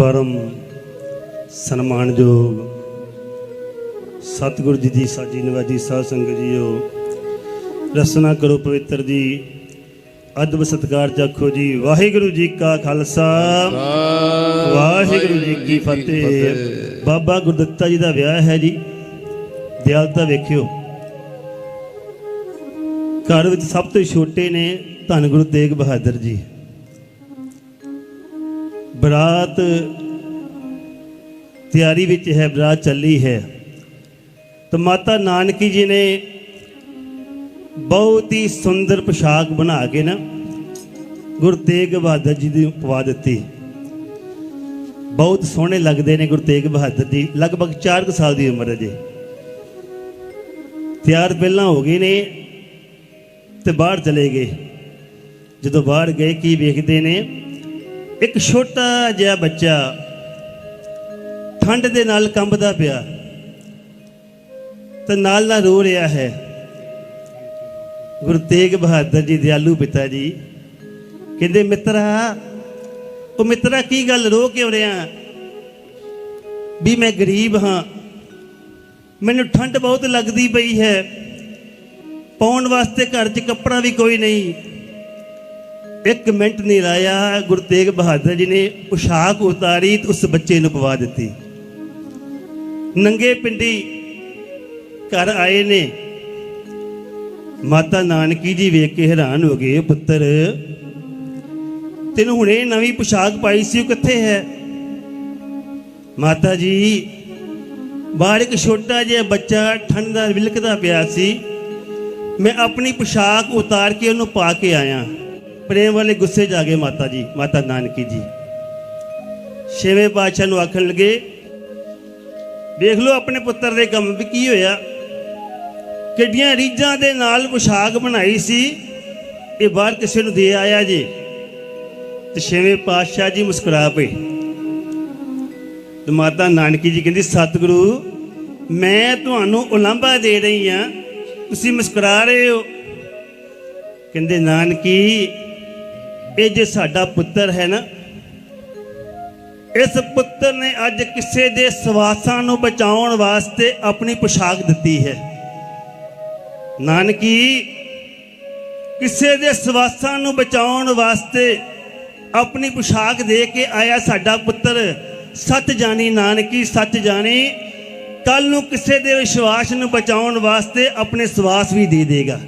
ਪਰਮ ਸਨਮਾਨਯੋਗ ਸਤਿਗੁਰੂ ਜੀ ਦੀ ਸਾਜੀ ਨਵਾਜੀ ਸਾਧ ਸੰਗਤ ਜੀਓ, ਰਸਨਾ ਕਰੋ ਪਵਿੱਤਰ ਜੀ ਅਦਬ ਸਤਕਾਰ ਚੱਖੋ ਜੀ। ਵਾਹਿਗੁਰੂ ਜੀ ਕਾ ਖਾਲਸਾ, ਵਾਹਿਗੁਰੂ ਜੀ ਕੀ ਫਤਿਹ। ਬਾਬਾ ਗੁਰਦਿੱਤਾ ਜੀ ਦਾ ਵਿਆਹ ਹੈ ਜੀ। ਦਿਆਲਤਾ ਵੇਖਿਓ। ਘਰ ਵਿੱਚ ਸਭ ਤੋਂ ਛੋਟੇ ਨੇ ਧੰਨ ਗੁਰੂ ਤੇਗ ਬਹਾਦਰ ਜੀ। ਬਰਾਤ ਤਿਆਰੀ ਵਿੱਚ ਹੈ, ਬਰਾਤ ਚੱਲੀ ਹੈ। ਤਾਂ ਮਾਤਾ ਨਾਨਕੀ ਜੀ ਨੇ ਬਹੁਤ ਹੀ ਸੁੰਦਰ ਪੋਸ਼ਾਕ ਬਣਾ ਕੇ ਨਾ ਗੁਰੂ ਤੇਗ ਬਹਾਦਰ ਜੀ ਦੀ ਪਵਾ ਦਿੱਤੀ। ਬਹੁਤ ਸੋਹਣੇ ਲੱਗਦੇ ਨੇ ਗੁਰੂ ਤੇਗ ਬਹਾਦਰ ਜੀ, ਲਗਭਗ 4 ਕੁ ਸਾਲ ਦੀ ਉਮਰ ਹੈ ਜੀ। ਤਿਆਰ ਪਹਿਲਾਂ ਹੋ ਗਏ ਨੇ ਤੇ ਬਾਹਰ ਚਲੇ ਗਏ। ਜਦੋਂ ਬਾਹਰ ਗਏ, ਕੀ ਵੇਖਦੇ ਨੇ? ਇੱਕ ਛੋਟਾ ਜਿਹਾ ਬੱਚਾ ਠੰਡ ਦੇ ਨਾਲ ਕੰਬਦਾ ਪਿਆ ਤੇ ਨਾਲ ਨਾਲ ਰੋ ਰਿਹਾ ਹੈ। ਗੁਰੂ ਤੇਗ ਬਹਾਦਰ ਜੀ, ਦਿਆਲੂ ਪਿਤਾ ਜੀ ਕਹਿੰਦੇ, ਮਿੱਤਰਾ, ਉਹ ਮਿੱਤਰਾ ਕੀ ਗੱਲ ਰੋ ਕਿਉਂ ਰਿਹਾ? ਵੀ ਮੈਂ ਗਰੀਬ ਹਾਂ। ਮੈਨੂੰ ਠੰਡ ਬਹੁਤ ਲੱਗਦੀ ਪਈ ਹੈ। ਪਾਉਣ ਵਾਸਤੇ ਘਰ 'ਚ ਕੱਪੜਾ ਵੀ ਕੋਈ ਨਹੀਂ। ਇੱਕ ਮਿੰਟ ਨਹੀਂ ਲਾਇਆ, ਗੁਰੂ ਤੇਗ ਬਹਾਦਰ ਜੀ ਨੇ ਪੁਸ਼ਾਕ ਉਤਾਰੀ ਤੇ ਉਸ ਬੱਚੇ ਨੂੰ ਪਵਾ ਦਿੱਤੀ। ਨੰਗੇ ਪਿੰਡੀ ਘਰ ਆਏ ਨੇ। ਮਾਤਾ ਨਾਨਕੀ ਜੀ ਵੇਖ ਕੇ ਹੈਰਾਨ ਹੋ ਗਏ, ਪੁੱਤਰ, ਤੈਨੂੰ ਹੁਣੇ ਨਵੀਂ ਪੁਸ਼ਾਕ ਪਾਈ ਸੀ, ਉਹ ਕਿੱਥੇ ਹੈ? ਮਾਤਾ ਜੀ, ਬਾਹਰ ਇੱਕ ਛੋਟਾ ਜਿਹਾ ਬੱਚਾ ਠੰਡ ਦਾ ਵਿਲਕਦਾ ਪਿਆ ਸੀ। ਮੈਂ ਆਪਣੀ ਪੁਸ਼ਾਕ ਉਤਾਰ ਕੇ ਉਹਨੂੰ ਪਾ ਕੇ ਆਇਆ। ਪ੍ਰੇਮ ਵਾਲੇ ਗੁੱਸੇ ਜਾ ਗਏ ਮਾਤਾ ਜੀ, ਮਾਤਾ ਨਾਨਕੀ ਜੀ। ਛੇਵੇਂ ਪਾਤਸ਼ਾਹ ਨੂੰ ਆਖਣ ਲੱਗੇ, ਵੇਖ ਲਓ ਆਪਣੇ ਪੁੱਤਰ ਦੇ ਕੰਮ ਵੀ ਕੀ ਹੋਇਆ। ਕਿੱਡੀਆਂ ਰੀਝਾਂ ਦੇ ਨਾਲ ਪੁਸ਼ਾਕ ਬਣਾਈ ਸੀ, ਇਹ ਬਾਹਰ ਕਿਸੇ ਨੂੰ ਦੇ ਆਇਆ ਜੀ। ਤੇ ਛੇਵੇਂ ਪਾਤਸ਼ਾਹ ਜੀ ਮੁਸਕਰਾ ਪਏ। ਤੇ ਮਾਤਾ ਨਾਨਕੀ ਜੀ ਕਹਿੰਦੀ, ਸਤਿਗੁਰੂ, ਮੈਂ ਤੁਹਾਨੂੰ ਉਲੰਭਾ ਦੇ ਰਹੀ ਹਾਂ, ਤੁਸੀਂ ਮੁਸਕਰਾ ਰਹੇ ਹੋ। ਕਹਿੰਦੇ, ਨਾਨਕੀ ਇਹ ਜੇ ਸਾਡਾ ਪੁੱਤਰ ਹੈ ਨਾ, ਇਸ ਪੁੱਤਰ ਨੇ ਅੱਜ ਕਿਸੇ ਦੇ ਸਵਾਸਾਂ ਨੂੰ ਬਚਾਉਣ ਵਾਸਤੇ ਆਪਣੀ ਪੁਸ਼ਾਕ ਦਿੱਤੀ ਹੈ। ਨਾਨਕੀ, ਕਿਸੇ ਦੇ ਸਵਾਸਾਂ ਨੂੰ ਬਚਾਉਣ ਵਾਸਤੇ ਆਪਣੀ ਪੁਸ਼ਾਕ ਦੇ ਕੇ ਆਇਆ ਸਾਡਾ ਪੁੱਤਰ। ਸੱਚ ਜਾਣੀ ਨਾਨਕੀ, ਸੱਚ ਜਾਣੀ ਕੱਲ ਨੂੰ ਕਿਸੇ ਦੇ ਵਿਸ਼ਵਾਸ ਨੂੰ ਬਚਾਉਣ ਵਾਸਤੇ ਆਪਣੇ ਸਵਾਸ ਵੀ ਦੇ ਦੇਗਾ।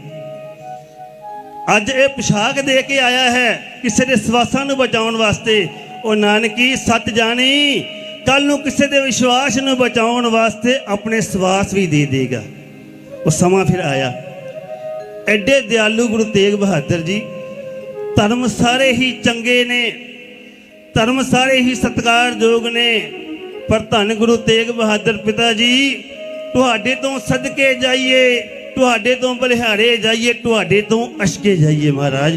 ਅੱਜ ਇਹ ਪੁਸ਼ਾਕ ਦੇ ਕੇ ਆਇਆ ਹੈ ਕਿਸੇ ਦੇ ਸਵਾਸਾਂ ਨੂੰ ਬਚਾਉਣ ਵਾਸਤੇ। ਉਹ ਨਾਨਕੀ, ਸੱਚ ਜਾਣੀ ਕੱਲ ਨੂੰ ਕਿਸੇ ਦੇ ਵਿਸ਼ਵਾਸ ਨੂੰ ਬਚਾਉਣ ਵਾਸਤੇ ਆਪਣੇ ਸਵਾਸ ਵੀ ਦੇ ਦੇਗਾ। ਉਹ ਸਮਾਂ ਫਿਰ ਆਇਆ। ਐਡੇ ਦਿਆਲੂ ਗੁਰੂ ਤੇਗ ਬਹਾਦਰ ਜੀ, ਧਰਮ ਸਾਰੇ ਹੀ ਚੰਗੇ ਨੇ, ਧਰਮ ਸਾਰੇ ਹੀ ਸਤਿਕਾਰਯੋਗ ਨੇ, ਪਰ ਧੰਨ ਗੁਰੂ ਤੇਗ ਬਹਾਦਰ ਪਿਤਾ ਜੀ, ਤੁਹਾਡੇ ਤੋਂ ਸਦਕੇ ਜਾਈਏ। ਤੁਹਾਡੇ ਤੋਂ ਬਲਿਹਾਰੇ ਜਾਈਏ, ਤੁਹਾਡੇ ਤੋਂ ਅਸ਼ਕੇ ਜਾਈਏ ਮਹਾਰਾਜ।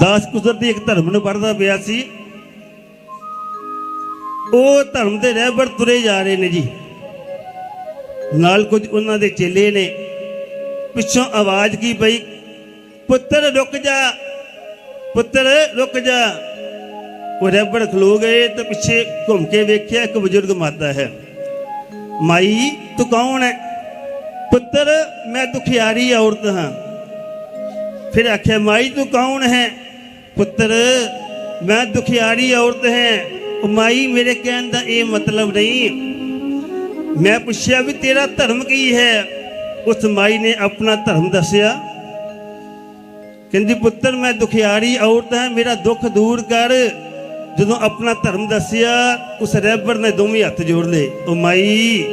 ਦਾਸ ਕੁਦਰਤੀ ਇੱਕ ਧਰਮ ਨੂੰ ਪੜਦਾ ਪਿਆ ਸੀ। ਉਹ ਧਰਮ ਦੇ ਰਹਿਬਰ ਤੁਰੇ ਜਾ ਰਹੇ ਨੇ ਜੀ। ਨਾਲ ਕੁਝ ਉਹਨਾਂ ਦੇ ਚੇਲੇ ਨੇ। ਪਿੱਛੋਂ ਆਵਾਜ਼ ਕੀ ਪਈ? ਪੁੱਤਰ ਰੁਕ ਜਾ, ਪੁੱਤਰ ਰੁਕ ਜਾ। ਉਹ ਰਹਿਬਰ ਖਲੋ ਗਏ ਤੇ ਪਿੱਛੇ ਘੁੰਮ ਕੇ ਵੇਖਿਆ ਇੱਕ ਬਜ਼ੁਰਗ ਮਾਤਾ ਹੈ। ਮਾਈ, ਤੂੰ ਕੌਣ ਹੈ? ਪੁੱਤਰ, ਮੈਂ ਦੁਖਿਆਰੀ ਔਰਤ ਹਾਂ। ਫਿਰ ਆਖਿਆ, ਮਾਈ ਤੂੰ ਕੌਣ ਹੈ? ਪੁੱਤਰ, ਮੈਂ ਦੁਖਿਆਰੀ ਔਰਤ ਹਾਂ। ਉਹ ਮਾਈ ਮੇਰੇ ਕਹਿਣ ਦਾ ਇਹ ਮਤਲਬ ਨਹੀਂ। ਮੈਂ ਪੁੱਛਿਆ ਵੀ ਤੇਰਾ ਧਰਮ ਕੀ ਹੈ? ਉਸ ਮਾਈ ਨੇ ਆਪਣਾ ਧਰਮ ਦੱਸਿਆ। ਕਹਿੰਦੀ, ਪੁੱਤਰ, ਮੈਂ ਦੁਖਿਆਰੀ ਔਰਤ ਹਾਂ, ਮੇਰਾ ਦੁੱਖ ਦੂਰ ਕਰ। ਜਦੋਂ ਆਪਣਾ ਧਰਮ ਦੱਸਿਆ, ਉਸ ਰਹਿਬਰ ਨੇ ਦੋਵੇਂ ਹੱਥ ਜੋੜ ਲਏ। ਉਹ ਮਾਈ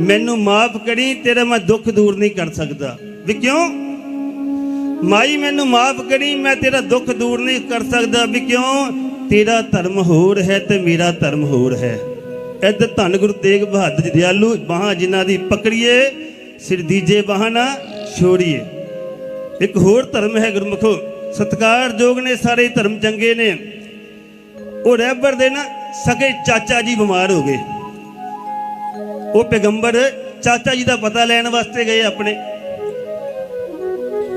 ਮੈਨੂੰ ਮਾਫ ਕਰੀ, ਤੇਰਾ ਮੈਂ ਦੁੱਖ ਦੂਰ ਨਹੀਂ ਕਰ ਸਕਦਾ। ਵੀ ਕਿਉਂ? ਮਾਈ ਮੈਨੂੰ ਮਾਫ ਕਰੀ, ਮੈਂ ਤੇਰਾ ਦੁੱਖ ਦੂਰ ਨਹੀਂ ਕਰ ਸਕਦਾ। ਵੀ ਕਿਉਂ? ਤੇਰਾ ਧਰਮ ਹੋਰ ਹੈ ਤੇ ਮੇਰਾ ਧਰਮ ਹੋਰ ਹੈ। ਇੱਧਰ ਧੰਨ ਗੁਰੂ ਤੇਗ ਬਹਾਦਰ ਜੀ ਦਿਆਲੂ ਬਾਹਾਂ ਜਿਨ੍ਹਾਂ ਦੀ ਪਕੜੀਏ, ਸਿਰ ਦੀਜੇ ਬਾਹਾਂ ਨਾ ਛੋੜੀਏ। ਇੱਕ ਹੋਰ ਧਰਮ ਹੈ ਗੁਰਮੁਖੋ ਸਤਕਾਰਯੋਗ ਨੇ, ਸਾਰੇ ਧਰਮ ਚੰਗੇ ਨੇ। ਉਹ ਰਹਿਬਰ ਦੇ ਨਾ, ਸਕੇ ਚਾਚਾ ਜੀ ਬਿਮਾਰ ਹੋ ਗਏ। ਉਹ ਪੈਗੰਬਰ ਚਾਚਾ ਜੀ ਦਾ ਪਤਾ ਲੈਣ ਵਾਸਤੇ ਗਏ ਆਪਣੇ।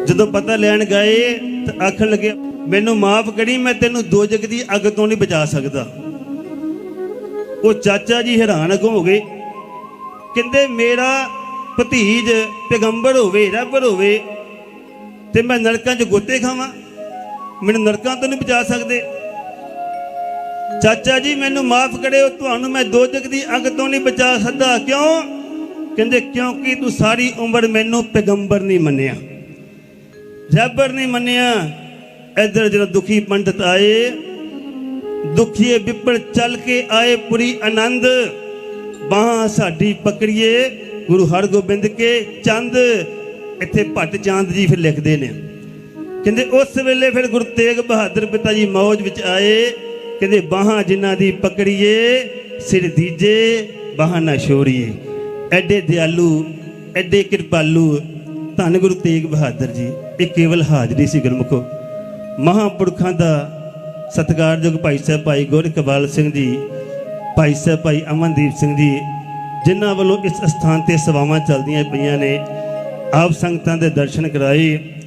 ਜਦੋਂ ਪਤਾ ਲੈਣ ਗਏ ਤਾਂ ਆਖਣ ਲੱਗੇ, ਮੈਨੂੰ ਮਾਫ ਕਰੀ, ਮੈਂ ਤੈਨੂੰ ਦੋਜਕ ਦੀ ਅੱਗ ਤੋਂ ਨਹੀਂ ਬਚਾ ਸਕਦਾ। ਉਹ ਚਾਚਾ ਜੀ ਹੈਰਾਨ ਹੋ ਗਏ। ਕਹਿੰਦੇ, ਮੇਰਾ ਭਤੀਜ ਪੈਗੰਬਰ ਹੋਵੇ ਰੱਬਰ ਹੋਵੇ, ਤੇ ਮੈਂ ਨਰਕਾਂ 'ਚ ਗੋਤੇ ਖਾਵਾਂ। ਮੈਨੂੰ ਨਰਕਾਂ ਤੋਂ ਨਹੀਂ ਬਚਾ ਸਕਦੇ। ਚਾਚਾ ਜੀ, ਮੈਨੂੰ ਮਾਫ ਕਰਿਓ, ਤੁਹਾਨੂੰ ਮੈਂ ਦੋਜਕ ਦੀ ਅੱਗ ਤੋਂ ਨਹੀਂ ਬਚਾ ਸਕਦਾ। ਕਿਉਂ? ਕਹਿੰਦੇ, ਕਿਉਂਕਿ ਤੂੰ ਸਾਰੀ ਉਮਰ ਮੈਨੂੰ ਪੈਗੰਬਰ ਨਹੀਂ ਮੰਨਿਆ। ਰੱਬਰ ਨਹੀਂ ਮੰਨਿਆ। ਇੱਧਰ ਜਦੋਂ ਦੁਖੀ ਪੰਡਤ ਆਏ ਦੁਖੀਏ ਵਿਪਰ ਚੱਲ ਕੇ ਆਏ ਪੁਰੀ ਆਨੰਦ। ਬਾਹਾਂ ਸਾਡੀ ਪਕੜੀਏ, ਗੁਰੂ ਹਰਗੋਬਿੰਦ ਕੇ ਚੰਦ। ਇੱਥੇ ਭੱਟ ਚਾਂਦ ਜੀ ਫਿਰ ਲਿਖਦੇ ਨੇ। ਕਹਿੰਦੇ, ਉਸ ਵੇਲੇ ਫਿਰ ਗੁਰੂ ਤੇਗ ਬਹਾਦਰ ਪਿਤਾ ਜੀ ਮੌਜ ਵਿੱਚ ਆਏ। ਕਹਿੰਦੇ ਬਾਹਾਂ ਜਿਨ੍ਹਾਂ ਦੀ ਪਕੜੀਏ, ਸਿਰ ਦੀਜੇ, ਬਾਹਾਂ ਨਾ ਛੋੜੀਏ। ਐਡੇ ਦਿਆਲੂ, ਐਡੇ ਕਿਰਪਾਲੂ ਧੰਨ ਗੁਰੂ ਤੇਗ ਬਹਾਦਰ ਜੀ, ਇਹ ਕੇਵਲ ਹਾਜ਼ਰੀ ਸੀ ਗੁਰਮੁਖੋ। ਮਹਾਂਪੁਰਖਾਂ ਦਾ ਸਤਿਕਾਰਯੋਗ ਭਾਈ ਸਾਹਿਬ ਭਾਈ ਗੁਰਕਬਾਲ ਸਿੰਘ ਜੀ, ਭਾਈ ਸਾਹਿਬ ਭਾਈ ਅਮਨਦੀਪ ਸਿੰਘ ਜੀ, ਜਿਨ੍ਹਾਂ ਵੱਲੋਂ ਇਸ ਸਥਾਨ ਤੇ ਸੇਵਾਵਾਂ ਚੱਲਦੀਆਂ ਪਈਆਂ ਨੇ, ਆਪ ਸੰਗਤਾਂ ਦੇ ਦਰਸ਼ਨ ਕਰਾਏ।